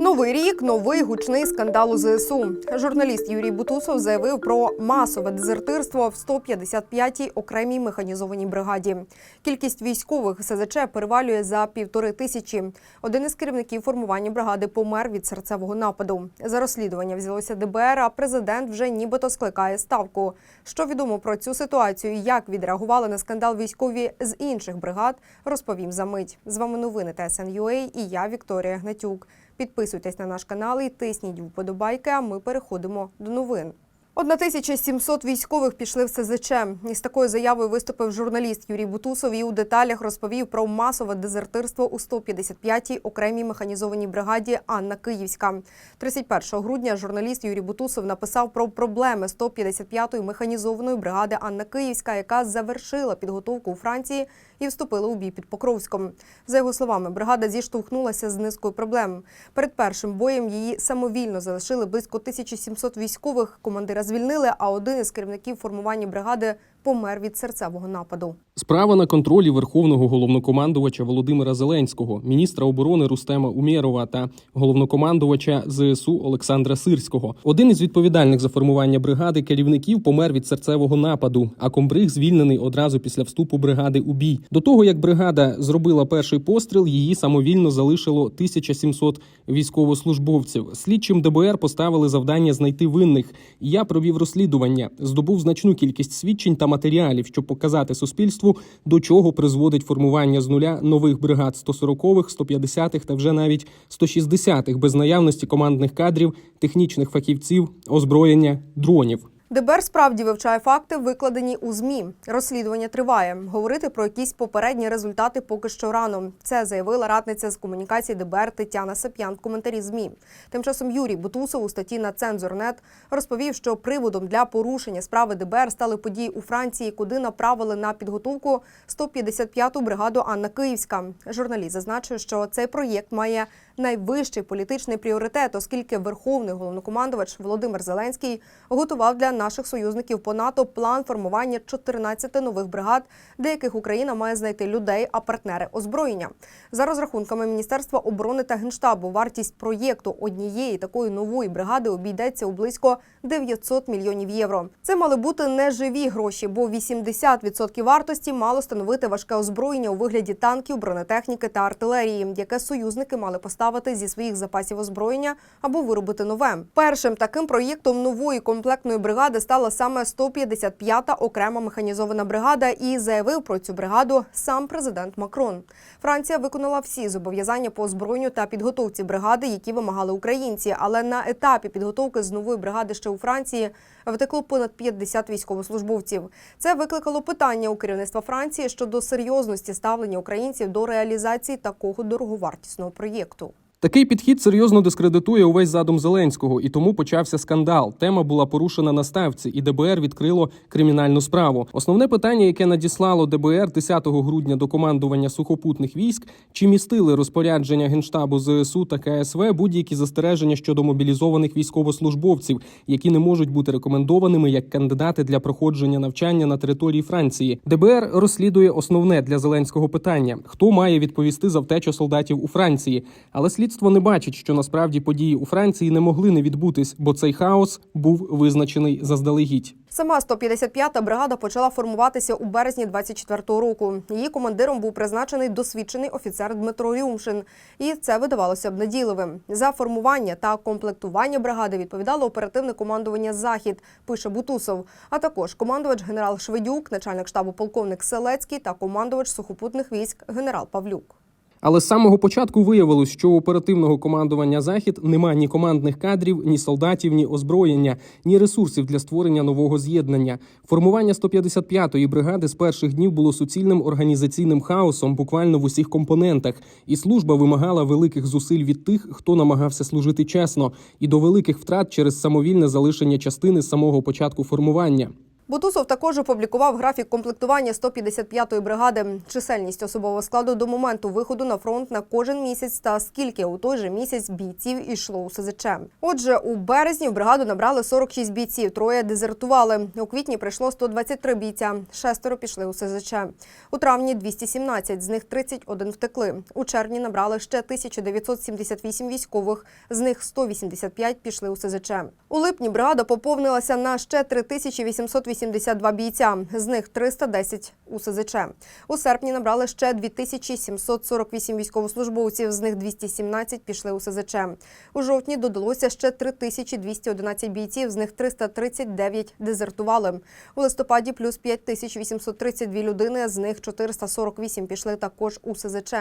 Новий рік, новий гучний скандал у ЗСУ. Журналіст Юрій Бутусов заявив про масове дезертирство в 155-й окремій механізованій бригаді. Кількість військових СЗЧ перевалює за півтори тисячі. Один із керівників формування бригади помер від серцевого нападу. За розслідування взялося ДБР, а президент вже нібито скликає ставку. Що відомо про цю ситуацію, як відреагували на скандал військові з інших бригад, розповім за мить. З вами новини ТСН.UA і я Вікторія Гнатюк. Підписуйтесь на наш канал і тисніть вподобайки, а ми переходимо до новин. 1700 військових пішли в СЗЧ. Із такою заявою виступив журналіст Юрій Бутусов і у деталях розповів про масове дезертирство у 155-й окремій механізованій бригаді Анна Київська. 31 грудня журналіст Юрій Бутусов написав про проблеми 155-ї механізованої бригади Анна Київська, яка завершила підготовку у Франції і вступили у бій під Покровськом. За його словами, бригада зіштовхнулася з низкою проблем. Перед першим боєм її самовільно залишили близько 1700 військових. Командира звільнили, а один із керівників формування бригади помер від серцевого нападу. Справа на контролі верховного головнокомандувача Володимира Зеленського, міністра оборони Рустема Умєрова та головнокомандувача ЗСУ Олександра Сирського. Один із відповідальних за формування бригади керівників помер від серцевого нападу. А комбриг звільнений одразу після вступу бригади у бій. До того як бригада зробила перший постріл, її самовільно залишило 1700 військовослужбовців. Слідчим ДБР поставили завдання знайти винних. Я провів розслідування, здобув значну кількість свідчень та матеріалів, щоб показати суспільству, до чого призводить формування з нуля нових бригад 140-х, 150-х та вже навіть 160-х без наявності командних кадрів, технічних фахівців, озброєння, дронів. ДБР справді вивчає факти, викладені у змі. Розслідування триває. Говорити про якісь попередні результати поки що рано. Це заявила радниця з комунікації ДБР Тетяна Сап'ян в коментарі змі. Тим часом Юрій Бутусов у статті на Цензорнет розповів, що приводом для порушення справи ДБР стали події у Франції, куди направили на підготовку 155-ту бригаду Анна Київська. Журналіст зазначив, що цей проєкт має найвищий політичний пріоритет, оскільки верховний головнокомандувач Володимир Зеленський готував для наших союзників по НАТО план формування 14 нових бригад, де яких Україна має знайти людей, а партнери озброєння. За розрахунками Міністерства оборони та генштабу, вартість проєкту однієї такої нової бригади обійдеться у близько 900 мільйонів євро. Це мали бути не живі гроші, бо 80% вартості мало становити важке озброєння у вигляді танків, бронетехніки та артилерії, яке союзники мали поставити зі своїх запасів озброєння або виробити нове. Першим таким проєктом нової комплектної бригади стала саме 155-та окрема механізована бригада, і заявив про цю бригаду сам президент Макрон. Франція виконала всі зобов'язання по озброєнню та підготовці бригади, які вимагали українці. Але на етапі підготовки з нової бригади ще у Франції втекло понад 50 військовослужбовців. Це викликало питання у керівництва Франції щодо серйозності ставлення українців до реалізації такого дороговартісного проєкту. Такий підхід серйозно дискредитує увесь задум Зеленського, і тому почався скандал. Тема була порушена на ставці, і ДБР відкрило кримінальну справу. Основне питання, яке надіслало ДБР 10 грудня до командування сухопутних військ, чи містили розпорядження генштабу ЗСУ та КСВ будь-які застереження щодо мобілізованих військовослужбовців, які не можуть бути рекомендованими як кандидати для проходження навчання на території Франції. ДБР розслідує основне для Зеленського питання: хто має відповісти за втечу солдатів у Франції, але слід Слідство не бачить, що насправді події у Франції не могли не відбутись, бо цей хаос був визначений заздалегідь. Сама 155-та бригада почала формуватися у березні 24-го року. Її командиром був призначений досвідчений офіцер Дмитро Рюмшин, і це видавалося б надійливим. За формування та комплектування бригади відповідало оперативне командування Захід, пише Бутусов. А також командувач генерал Шведюк, начальник штабу полковник Селецький та командувач сухопутних військ генерал Павлюк. Але з самого початку виявилось, що у оперативного командування захід нема ні командних кадрів, ні солдатів, ні озброєння, ні ресурсів для створення нового з'єднання. Формування 155-ї бригади з перших днів було суцільним організаційним хаосом, буквально в усіх компонентах, і служба вимагала великих зусиль від тих, хто намагався служити чесно, і до великих втрат через самовільне залишення частини з самого початку формування. Бутусов також опублікував графік комплектування 155-ї бригади, чисельність особового складу до моменту виходу на фронт на кожен місяць та скільки у той же місяць бійців ішли у СЗЧ. Отже, у березні в бригаду набрали 46 бійців, троє дезертували. У квітні прийшло 123 бійця, шестеро пішли у СЗЧ. У травні 217, з них 31 втекли. У червні набрали ще 1978 військових, з них 185 пішли у СЗЧ. У липні бригада поповнилася на ще 3882 бійця, з них 310 у СЗЧ. У серпні набрали ще 2748 військовослужбовців, з них 217 пішли у СЗЧ. У жовтні додалося ще 3211 бійців, з них 339 дезертували. У листопаді плюс 5832 людини, з них 448 пішли також у СЗЧ.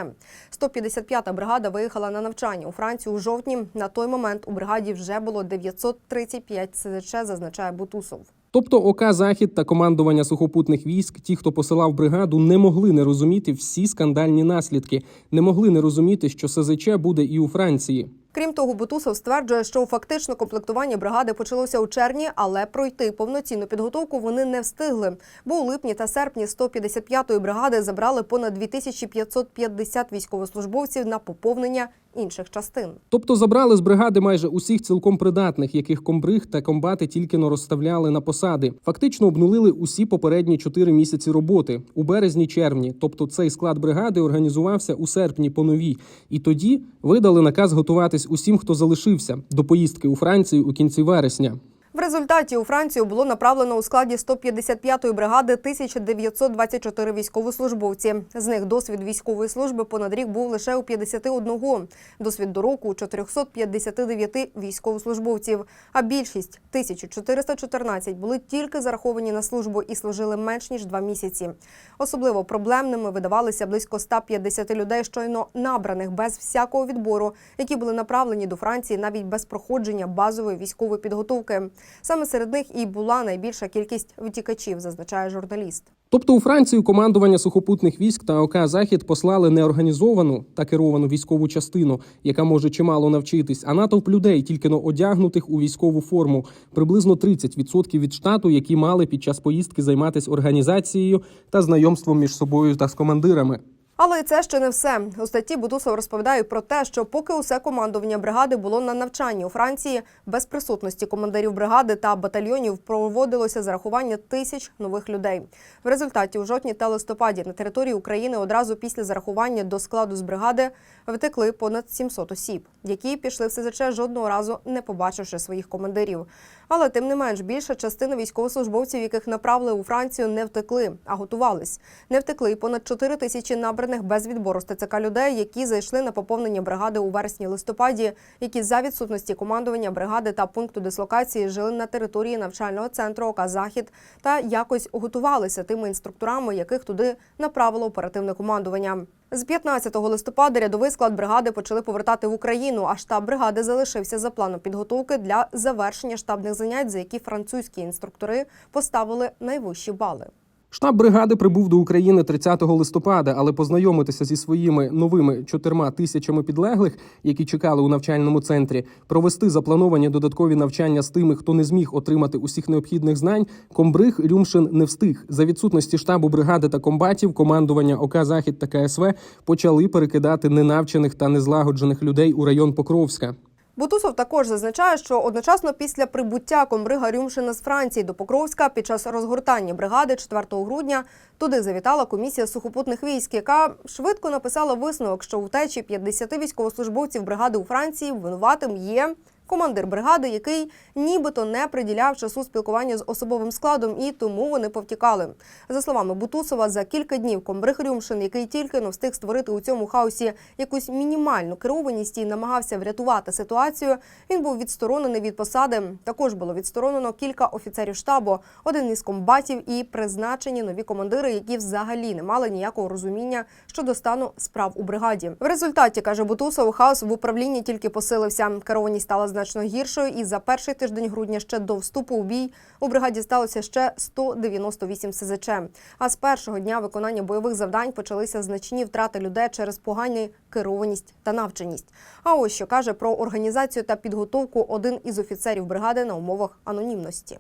155-та бригада виїхала на навчання у Францію у жовтні. На той момент у бригаді вже було 935 СЗЧ, зазначає Бутусов. Тобто ОК Захід та командування сухопутних військ, ті, хто посилав бригаду, не могли не розуміти всі скандальні наслідки, не могли не розуміти, що СЗЧ буде і у Франції. Крім того, Бутусов стверджує, що фактично комплектування бригади почалося у червні, але пройти повноцінну підготовку вони не встигли. Бо у липні та серпні 155-ї бригади забрали понад 2550 військовослужбовців на поповнення інших частин. Тобто забрали з бригади майже усіх цілком придатних, яких комбриг та комбати тільки но розставляли на посади. Фактично обнулили усі попередні чотири місяці роботи у березні-червні. Тобто цей склад бригади організувався у серпні по новій, і тоді видали наказ готуватись усім, хто залишився до поїздки у Францію у кінці вересня. В результаті у Францію було направлено у складі 155-ї бригади 1924 військовослужбовці. З них досвід військової служби понад рік був лише у 51, досвід до року у 459 військовослужбовців. А більшість 1414 були тільки зараховані на службу і служили менш ніж два місяці. Особливо проблемними видавалися близько 150 людей, щойно набраних без всякого відбору, які були направлені до Франції навіть без проходження базової військової підготовки. Саме серед них і була найбільша кількість втікачів, зазначає журналіст. Тобто у Францію командування сухопутних військ та ОК Захід послали не організовану та керовану військову частину, яка може чимало навчитись, а натовп людей, тільки но одягнутих у військову форму, приблизно 30% від штату, які мали під час поїздки займатися організацією та знайомством між собою та з командирами. Але це ще не все. У статті Бутусов розповідає про те, що поки усе командування бригади було на навчанні у Франції, без присутності командирів бригади та батальйонів проводилося зарахування тисяч нових людей. В результаті у жовтні та листопаді на території України одразу після зарахування до складу з бригади втекли понад 700 осіб, які пішли в СЗЧ жодного разу не побачивши своїх командирів. Але тим не менш більша частина військовослужбовців, яких направили у Францію, не втекли, а готувались. Не втекли й понад 4 тисячі набраних без відбору з людей, які зайшли на поповнення бригади у вересні-листопаді, які за відсутності командування бригади та пункту дислокації жили на території навчального центру ОК Захід та якось готувалися тими інструкторами, яких туди направило оперативне командування. З 15 листопада рядовий склад бригади почали повертати в Україну, а штаб бригади залишився за планом підготовки для завершення штабних занять, за які французькі інструктори поставили найвищі бали. Штаб бригади прибув до України 30 листопада, але познайомитися зі своїми новими чотирма тисячами підлеглих, які чекали у навчальному центрі, провести заплановані додаткові навчання з тими, хто не зміг отримати усіх необхідних знань. Комбриг Рюмшин не встиг. За відсутності штабу бригади та комбатів, командування ОК Захід та КСВ почали перекидати ненавчених та незлагоджених людей у район Покровська. Бутусов також зазначає, що одночасно після прибуття комбрига Рюмшина з Франції до Покровська під час розгортання бригади 4 грудня туди завітала комісія сухопутних військ, яка швидко написала висновок, що у втечі 50 військовослужбовців бригади у Франції винуватим є командир бригади, який нібито не приділяв часу спілкування з особовим складом, і тому вони повтікали. За словами Бутусова, за кілька днів комбриг Рюмшин, який тільки но встиг створити у цьому хаосі якусь мінімальну керованість і намагався врятувати ситуацію, він був відсторонений від посади. Також було відсторонено кілька офіцерів штабу, один із комбатів і призначені нові командири, які взагалі не мали ніякого розуміння щодо стану справ у бригаді. В результаті каже Бутусов, хаос в управлінні тільки посилився. Керованість стала значно гіршою, і за перший тиждень грудня ще до вступу у бій у бригаді сталося ще 198 СЗЧ. А з першого дня виконання бойових завдань почалися значні втрати людей через погану керованість та навченість. А ось що каже про організацію та підготовку один із офіцерів бригади на умовах анонімності.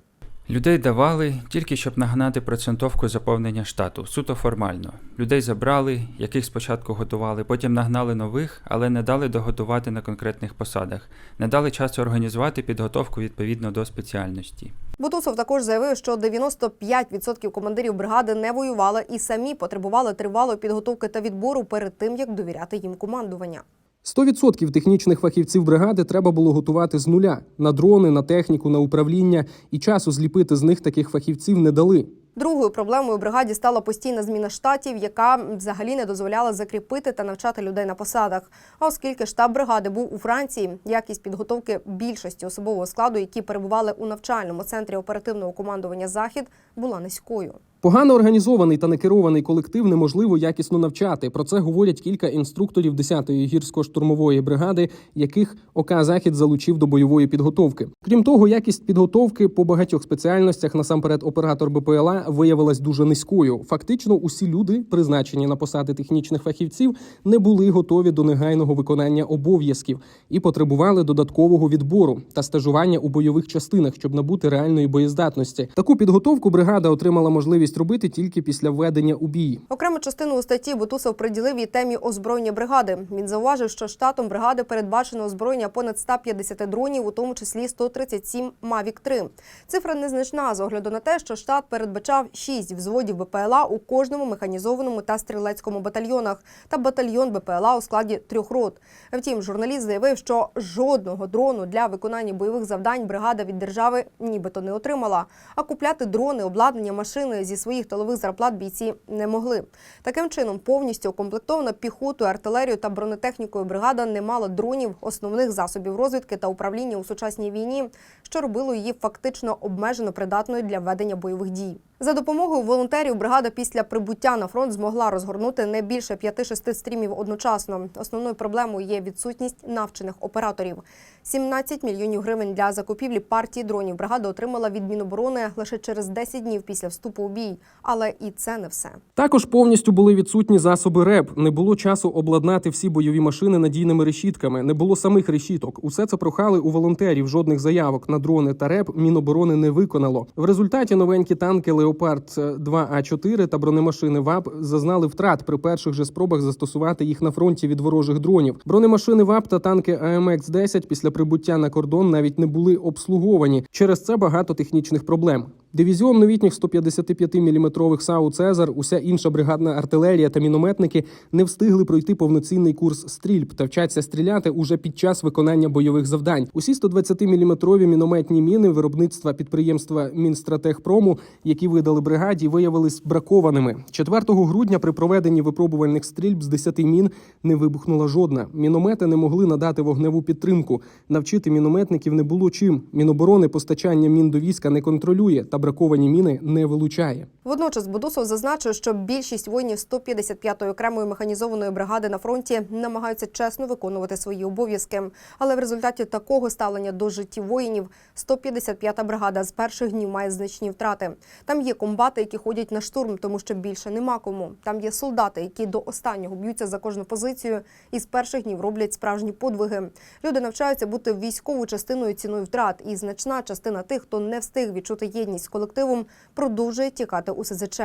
Людей давали тільки щоб нагнати процентовку заповнення штату, суто формально. Людей забрали, яких спочатку готували, потім нагнали нових, але не дали доготувати на конкретних посадах, не дали часу організувати підготовку відповідно до спеціальності. Бутусов також заявив, що 95% командирів бригади не воювали і самі потребували тривалої підготовки та відбору перед тим, як довіряти їм командування. 100% технічних фахівців бригади треба було готувати з нуля на дрони, на техніку, на управління, і часу зліпити з них таких фахівців не дали. Другою проблемою бригаді стала постійна зміна штатів, яка взагалі не дозволяла закріпити та навчати людей на посадах. А оскільки штаб бригади був у Франції, якість підготовки більшості особового складу, які перебували у навчальному центрі оперативного командування Захід, була низькою. Погано організований та некерований колектив неможливо якісно навчати. Про це говорять кілька інструкторів 10-ї гірсько-штурмової бригади, яких ОК Захід залучив до бойової підготовки. Крім того, якість підготовки по багатьох спеціальностях, насамперед оператор БПЛА, виявилась дуже низькою. Фактично, усі люди, призначені на посади технічних фахівців, не були готові до негайного виконання обов'язків і потребували додаткового відбору та стажування у бойових частинах, щоб набути реальної боєздатності. Таку підготовку бригада отримала можливість робити тільки після введення у бій. Окрему частину у статті Бутусов приділив і темі озброєння бригади. Він зауважив, що штатом бригади передбачено озброєння понад 150 дронів, у тому числі 137 Mavic 3 Цифра незначна з огляду на те, що штат передбачав 6 взводів БПЛА у кожному механізованому та стрілецькому батальйонах та батальйон БПЛА у складі трьох рот. Втім, журналіст заявив, що жодного дрону для виконання бойових завдань бригада від держави нібито не отримала. А купляти дрони, обладнання машини зі своїх тилових зарплат бійці не могли. Таким чином, повністю укомплектована піхотою, артилерією та бронетехнікою бригада не мала дронів, основних засобів розвідки та управління у сучасній війні, що робило її фактично обмежено придатною для ведення бойових дій. За допомогою волонтерів бригада після прибуття на фронт змогла розгорнути не більше 5-6 стрімів одночасно. Основною проблемою є відсутність навчених операторів. 17 мільйонів гривень для закупівлі партії дронів бригада отримала від Міноборони лише через 10 днів після вступу у бій. Але і це не все. Також повністю були відсутні засоби РЕП. Не було часу обладнати всі бойові машини надійними решітками. Не було самих решіток. Усе це прохали у волонтерів. Жодних заявок на дрони та РЕП Міноборони не виконало. В результаті новенькі танки Леопард 2 А 4 та бронемашини ВАП зазнали втрат при перших же спробах застосувати їх на фронті від ворожих дронів. Бронемашини ВАП та танки АМХ 10 після прибуття на кордон навіть не були обслуговані. Через це багато технічних проблем. Дивізіон новітніх 155-мм САУ Цезар, уся інша бригадна артилерія та мінометники не встигли пройти повноцінний курс стрільб та вчаться стріляти уже під час виконання бойових завдань. Усі 120-мм мінометні міни виробництва підприємства Мінстратегпрому, які видали бригаді, виявились бракованими. 4 грудня при проведенні випробувальних стрільб з 10 мін не вибухнула жодна. Міномети не могли надати вогневу підтримку. Навчити мінометників не було чим. Міноборони постачання мін до війська не контролює та браковані міни не вилучає. Водночас Будусов зазначив, що більшість воїнів 155-ї окремої механізованої бригади на фронті намагаються чесно виконувати свої обов'язки. Але в результаті такого ставлення до життів воїнів 155-та бригада з перших днів має значні втрати. Там є комбати, які ходять на штурм, тому що більше нема кому. Там є солдати, які до останнього б'ються за кожну позицію і з перших днів роблять справжні подвиги. Люди навчаються бути військовою частиною ціною втрат, і значна частина тих, хто не встиг відчути єдність колективом, продовжує тікати у СЗЧ.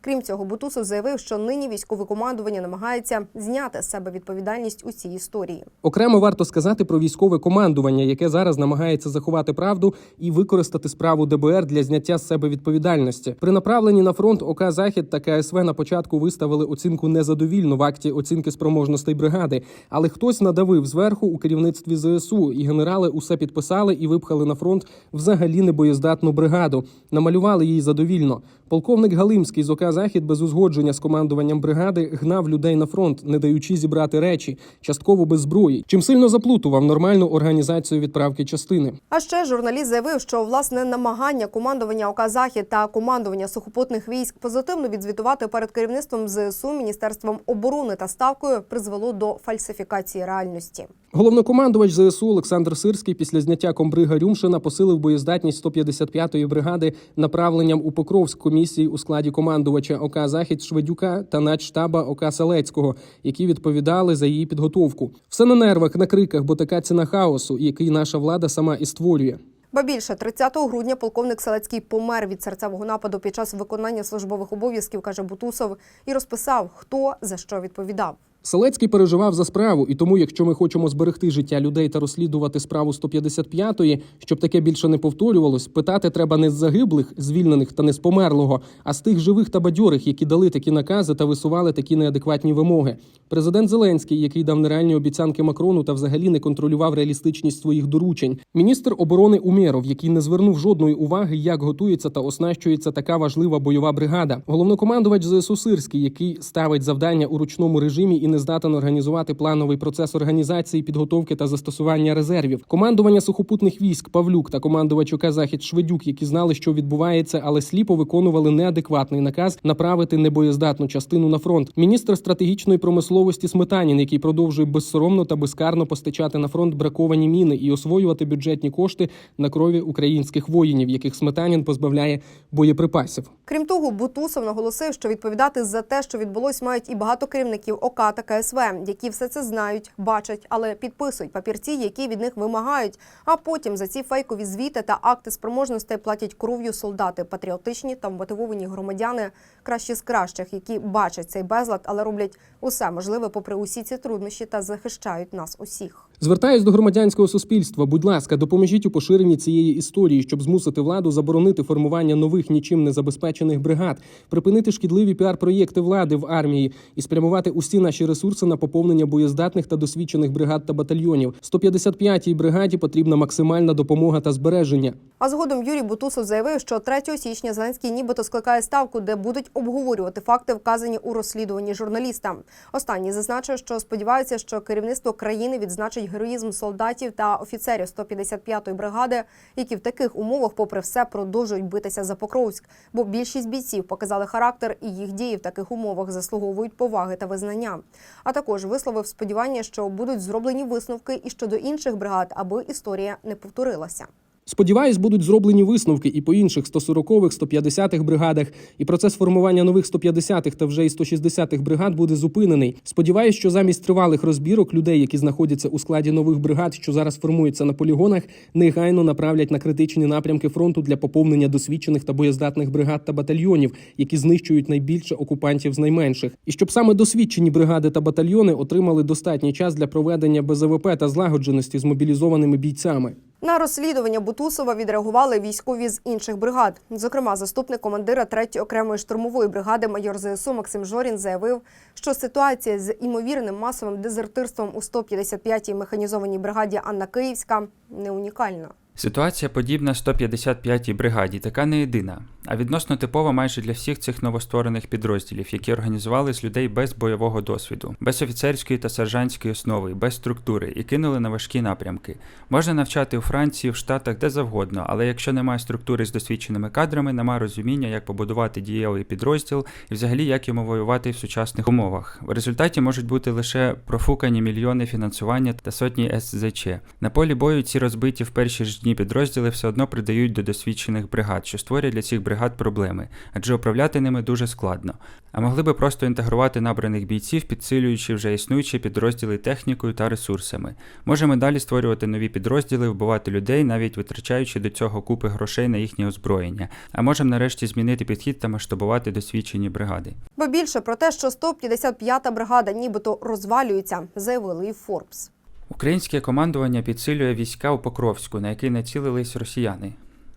Крім цього, Бутусов заявив, що нині військове командування намагається зняти з себе відповідальність у цій історії. Окремо варто сказати про військове командування, яке зараз намагається заховати правду і використати справу ДБР для зняття з себе відповідальності. При направленні на фронт ОК Захід та КСВ на початку виставили оцінку незадовільну в акті оцінки спроможностей бригади, але хтось надавив зверху у керівництві ЗСУ, і генерали усе підписали і випхали на фронт взагалі небоєздатну бригаду. Намалювали їй задовільно. Полковник Галимський з ОК Захід без узгодження з командуванням бригади гнав людей на фронт, не даючи зібрати речі, частково без зброї, чим сильно заплутував нормальну організацію відправки частини. А ще журналіст заявив, що власне намагання командування ОК Захід та командування сухопутних військ позитивно відзвітувати перед керівництвом ЗСУ, міністерством оборони та ставкою призвело до фальсифікації реальності. Головнокомандувач ЗСУ Олександр Сирський після зняття комбрига Рюмшина посилив боєздатність 155-ї бригади направленням у Покровськ комісії у складі командувача ОК Захід Шведюка та начштаба ОК Салецького, які відповідали за її підготовку. Все на нервах, на криках, бо така ціна хаосу, який наша влада сама і створює. Ба більше 30 грудня полковник Селецький помер від серцевого нападу під час виконання службових обов'язків, каже Бутусов, і розписав, хто за що відповідав. Селецький переживав за справу, і тому, якщо ми хочемо зберегти життя людей та розслідувати справу 155-ї, щоб таке більше не повторювалось, питати треба не з загиблих, звільнених та не з померлого, а з тих живих та бадьорих, які дали такі накази та висували такі неадекватні вимоги. Президент Зеленський, який дав нереальні обіцянки Макрону та взагалі не контролював реалістичність своїх доручень. Міністр оборони Умєров, який не звернув жодної уваги, як готується та оснащується така важлива бойова бригада. Головнокомандувач ЗСУ Сирський, який ставить завдання у ручному режимі і не здатен організувати плановий процес організації, підготовки та застосування резервів. Командування сухопутних військ Павлюк та командувач ОК Захід Шведюк, які знали, що відбувається, але сліпо виконували неадекватний наказ направити небоєздатну частину на фронт. Міністр стратегічної промисловості Сметанін, який продовжує безсоромно та безкарно постачати на фронт браковані міни і освоювати бюджетні кошти на крові українських воїнів, яких Сметанін позбавляє боєприпасів. Крім того, Бутусов наголосив, що відповідати за те, що відбулось, мають і багато керівників ОК та КСВ, які все це знають, бачать, але підписують папірці, які від них вимагають. А потім за ці фейкові звіти та акти спроможностей платять кров'ю солдати, патріотичні та мотивовані громадяни, кращі з кращих, які бачать цей безлад, але роблять усе можливе, попри усі ці труднощі, та захищають нас усіх. Звертаюсь до громадянського суспільства. Будь ласка, допоможіть у поширенні цієї історії, щоб змусити владу заборонити формування нових нічим не забезпечених бригад, припинити шкідливі піар-проєкти влади в армії і спрямувати усі наші ресурси на поповнення боєздатних та досвідчених бригад та батальйонів. 155-й бригаді потрібна максимальна допомога та збереження. А згодом Юрій Бутусов заявив, що 3 січня Зеленський нібито скликає ставку, де будуть обговорювати факти, вказані у розслідуванні журналіста. Останній зазначив, що сподівається, що керівництво країни відзначить героїзм солдатів та офіцерів 155-ї бригади, які в таких умовах, попри все, продовжують битися за Покровськ. Бо більшість бійців показали характер і їх дії в таких умовах заслуговують поваги та визнання. А також висловив сподівання, що будуть зроблені висновки і щодо інших бригад, аби історія не повторилася. Сподіваюсь, будуть зроблені висновки і по інших 140-х, 150-х бригадах, і процес формування нових 150-х та вже і 160-х бригад буде зупинений. Сподіваюсь, що замість тривалих розбірок людей, які знаходяться у складі нових бригад, що зараз формуються на полігонах, негайно направлять на критичні напрямки фронту для поповнення досвідчених та боєздатних бригад та батальйонів, які знищують найбільше окупантів з найменших, і щоб саме досвідчені бригади та батальйони отримали достатній час для проведення БЗВП та злагодженості з мобілізованими бійцями. На розслідування Бутусова відреагували військові з інших бригад. Зокрема, заступник командира 3-ї окремої штурмової бригади майор ЗСУ Максим Жорін заявив, що ситуація з імовірним масовим дезертирством у 155-й механізованій бригаді Анна Київська не унікальна. Ситуація подібна 155-й бригаді, така не єдина, а відносно типова майже для всіх цих новостворених підрозділів, які організували з людей без бойового досвіду, без офіцерської та сержантської основи, без структури і кинули на важкі напрямки. Можна навчати у Франції, в Штатах, де завгодно, але якщо немає структури з досвідченими кадрами, немає розуміння, як побудувати дієвий підрозділ і взагалі як йому воювати в сучасних умовах. В результаті можуть бути лише профукані мільйони фінансування та сотні СЗЧ. На полі бою ці розбиті в перші ж дні підрозділи все одно придають до досвідчених бригад, що створює для цих бригад проблеми, адже управляти ними дуже складно. А могли би просто інтегрувати набраних бійців, підсилюючи вже існуючі підрозділи технікою та ресурсами. Можемо далі створювати нові підрозділи, вбивати людей, навіть витрачаючи до цього купи грошей на їхнє озброєння. А можемо нарешті змінити підхід та масштабувати досвідчені бригади. Бо більше про те, що 155-та бригада нібито розвалюється, заявили і Форбс. Українське командування підсилює війська у Покровську, на який націлились росіяни.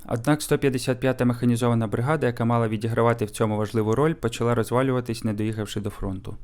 Однак 155-та механізована бригада, яка мала відігравати в цьому важливу роль, почала розвалюватись, не доїхавши до фронту.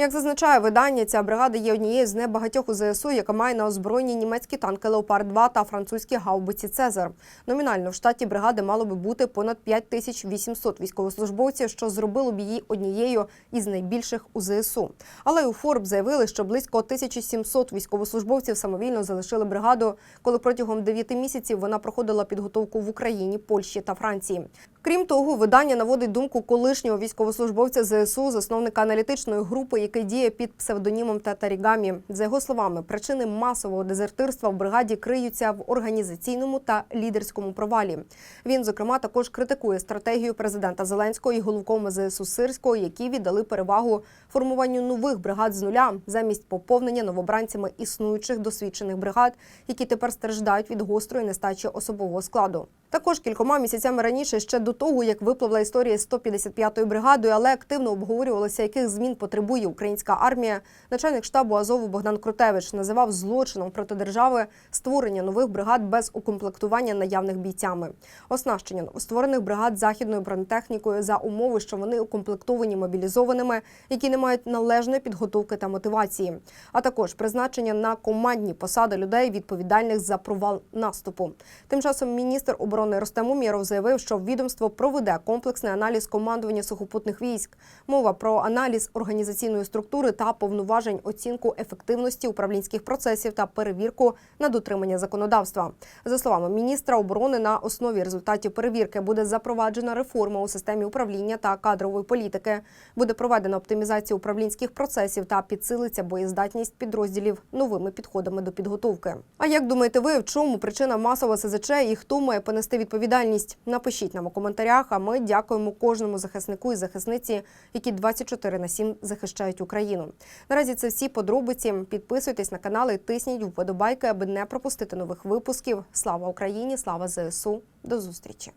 Як зазначає видання, ця бригада є однією з небагатьох у ЗСУ, яка має на озброєнні німецькі танки Леопард 2 та французькі гаубиці Цезар. Номінально в штаті бригади мало би бути понад 5800 військовослужбовців, що зробило б її однією із найбільших у ЗСУ. Але у Форб заявили, що близько 1700 військовослужбовців самовільно залишили бригаду, коли протягом 9 місяців вона проходила підготовку в Україні, Польщі та Франції. Крім того, видання наводить думку колишнього військовослужбовця ЗСУ, засновника аналітичної групи, який діє під псевдонімом Татарігамі. За його словами, причини масового дезертирства в бригаді криються в організаційному та лідерському провалі. Він, зокрема, також критикує стратегію президента Зеленського і головкому ЗСУ Сирського, які віддали перевагу формуванню нових бригад з нуля замість поповнення новобранцями існуючих досвідчених бригад, які тепер страждають від гострої нестачі особового складу. Також кількома місяцями раніше, ще до того, як випливла історія з 155-ю бригадою, але активно обговорювалося, яких змін потребує українська армія. Начальник штабу Азову Богдан Крутевич називав злочином проти держави створення нових бригад без укомплектування наявних бійцями, оснащення новостворених бригад західною бронетехнікою за умови, що вони укомплектовані мобілізованими, які не мають належної підготовки та мотивації, а також призначення на командні посади людей, відповідальних за провал наступу. Тим часом міністр оборони Ростем Умєров заявив, що відомство проведе комплексний аналіз командування сухопутних військ. Мова про аналіз організаційної структури та повноважень, оцінку ефективності управлінських процесів та перевірку на дотримання законодавства. За словами міністра оборони, на основі результатів перевірки буде запроваджена реформа у системі управління та кадрової політики. Буде проведена оптимізація управлінських процесів та підсилиться боєздатність підрозділів новими підходами до підготовки. А як думаєте ви, в чому причина масового СЗЧ і хто має понести відповідальність? Напишіть нам у коментарях. А ми дякуємо кожному захиснику і захисниці, які 24 на 7 захищають Україну. Наразі це всі подробиці. Підписуйтесь на канал і тисніть вподобайки, аби не пропустити нових випусків. Слава Україні! Слава ЗСУ! До зустрічі!